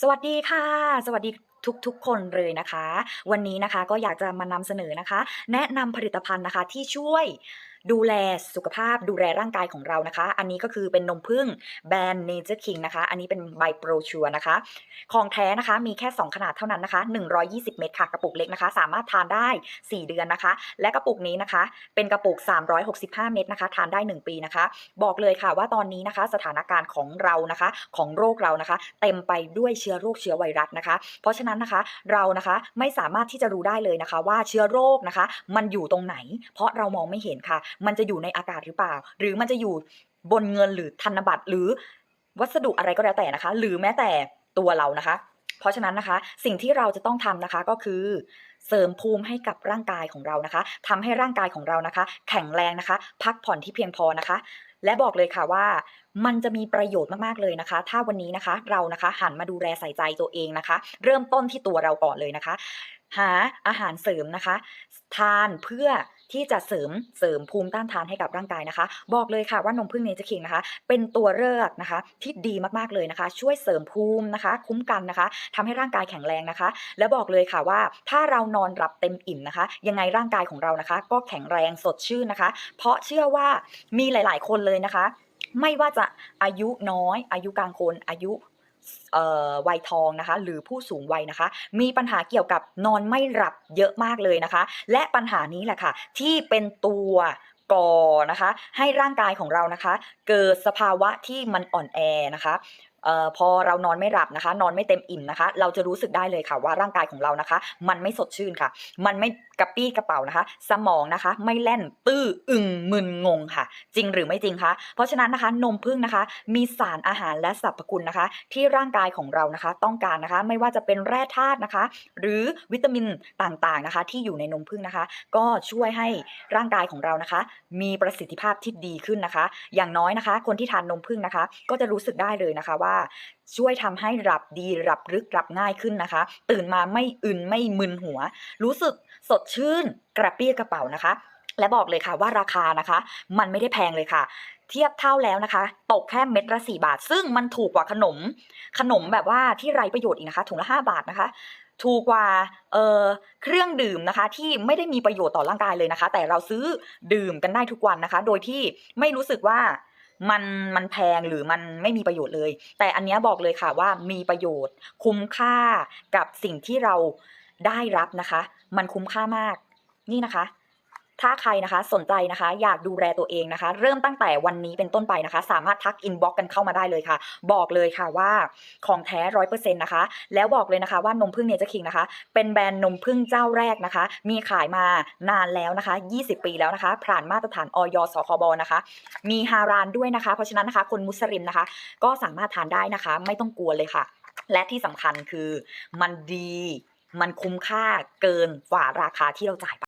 สวัสดีค่ะ สวัสดีทุกๆ คนเลยนะคะ วันนี้นะคะก็อยากจะมานำเสนอนะคะ แนะนำผลิตภัณฑ์นะคะที่ช่วย ดูแลสุขภาพดูแลร่างกายของเรานะคะ อันนี้ก็คือเป็นนมผึ้งแบรนด์ Nature King นะคะ อันนี้เป็นใบโปรชัวนะคะ ของแท้นะคะมีแค่ 2 ขนาดเท่านั้นนะคะ 120 เม็ดค่ะกระปุกเล็กนะคะ สามารถทานได้ 4 เดือนนะคะ และกระปุกนี้นะคะ เป็นกระปุก 365 เม็ดนะคะ ทานได้ 1 ปีนะคะ บอกเลยค่ะว่าตอนนี้นะคะ สถานการณ์ของเรานะคะ ของโรคเรานะคะ เต็มไปด้วยเชื้อโรคเชื้อไวรัสนะคะ เพราะฉะนั้นนะคะเรานะคะไม่สามารถที่จะรู้ได้เลยนะคะ ว่าเชื้อโรคนะคะ มันอยู่ตรงไหน เพราะเรามองไม่เห็นค่ะมันจะอยู่ในอากาศหรือเปล่า หรือมันจะอยู่บนเงินหรือธนบัตรหรือวัสดุอะไรก็แล้วแต่นะคะ หรือแม้แต่ตัวเรานะคะ เพราะฉะนั้นนะคะ สิ่งที่เราจะต้องทำนะคะก็คือ เสริมภูมิให้กับร่างกายของเรานะคะทำให้ร่างกายของเรานะคะ แข็งแรงนะคะ พักผ่อนที่เพียงพอนะคะ และบอกเลยค่ะว่ามันจะมีประโยชน์มากๆเลยนะคะ ถ้าวันนี้นะคะเรานะคะหันมาดูแลใส่ใจตัวเองนะคะ เริ่มต้นที่ตัวเราก่อนเลยนะคะ หาอาหารเสริมนะคะ ทานเพื่อที่จะเสริมเสริมภูมิต้านทานให้กับร่างกายนะคะ บอกเลยค่ะว่านมผึ้งเนเจคิงนะคะ เป็นตัวเลือกนะคะ ที่ดีมากๆเลยนะคะ ช่วยเสริมภูมินะคะ คุ้มกันนะคะทำให้ร่างกายแข็งแรงนะคะ และบอกเลยค่ะว่าถ้าเรานอนหลับเต็มอิ่มนะคะ ยังไงร่างกายของเรานะคะ ก็แข็งแรงสดชื่นนะคะ เพราะเชื่อว่ามีหลาย ๆ คนเลยนะคะไม่ว่าจะอายุน้อย อายุกลางคนอายุ วัยทองนะคะ หรือผู้สูงวัยนะคะ มีปัญหาเกี่ยวกับนอนไม่หลับเยอะมากเลยนะคะ และปัญหานี้แหละค่ะ ที่เป็นตัวก่อนะคะ ให้ร่างกายของเรานะคะ เกิดสภาวะที่มันอ่อนแอนะคะ ออพอเรานอนไม่หลับนะคะ นอนไม่เต็มอิ่มนะคะ เราจะรู้สึกได้เลยค่ะว่าร่างกายของเรานะคะ มันไม่สดชื่นค่ะ มันไม่กระปี้กระเป๋านะคะ สมองนะคะ ไม่แล่นตื้ออึงมึนงงค่ะ จริงหรือไม่จริงคะเพราะฉะนั้นนะคะนมผึ้งนะคะ มีสารอาหารและสรรพคุณนะคะ ที่ร่างกายของเรานะคะ ต้องการนะคะ ไม่ว่าจะเป็นแร่ธาตุนะคะ หรือวิตามินต่างๆนะคะ ที่อยู่ในนมผึ้งนะคะ ก็ช่วยให้ร่างกายของเรานะคะ มีประสิทธิภาพที่ดีขึ้นนะคะ อย่างน้อยนะคะ คนที่ทานนมผึ้งนะคะ ก็จะรู้สึกได้เลยนะคะว่าช่วยทำให้หลับดีหลับลึกหลับง่ายขึ้นนะคะ ตื่นมาไม่อึนไม่มึนหัว รู้สึกสดชื่นกระปี้กระเป๋านะคะ และบอกเลยค่ะว่าราคานะคะ มันไม่ได้แพงเลยค่ะ เทียบเท่าแล้วนะคะ ตกแค่เม็ดละ4บาท ซึ่งมันถูกกว่าขนม ขนมแบบว่าที่ไรประโยชน์อีกนะคะถุงละ5บาทนะคะถูกกว่าเออเครื่องดื่มนะคะ ที่ไม่ได้มีประโยชน์ต่อร่างกายเลยนะคะ แต่เราซื้อดื่มกันได้ทุกวันนะคะ โดยที่ไม่รู้สึกว่า มันมันแพงหรือมันไม่มีประโยชน์เลย แต่อันนี้บอกเลยค่ะว่ามีประโยชน์ คุ้มค่ากับสิ่งที่เราได้รับนะคะ มันคุ้มค่ามากนี่นะคะ ถ้าใครนะคะสนใจนะคะ อยากดูแลตัวเองนะคะ เริ่มตั้งแต่วันนี้เป็นต้นไปนะคะ สามารถทักอินบ็อกกันเข้ามาได้เลยค่ะ บอกเลยค่ะว่าของแท้ร้อยเปอร์เซ็นต์นะคะ แล้วบอกเลยนะคะว่านมพึ่งเนเจอร์คิงนะคะ เป็นแบรนด์นมพึ่งเจ้าแรกนะคะ มีขายมานานแล้วนะคะ 20 ปีแล้วนะคะ ผ่านมาตรฐานออยสคบนะคะ มีฮารานด้วยนะคะ เพราะฉะนั้นนะคะ คนมุสลิมนะคะ ก็สามารถทานได้นะคะ ไม่ต้องกลัวเลยค่ะ และที่สำคัญคือมันดี มันคุ้มค่าเกินกว่าราคาที่เราจ่ายไป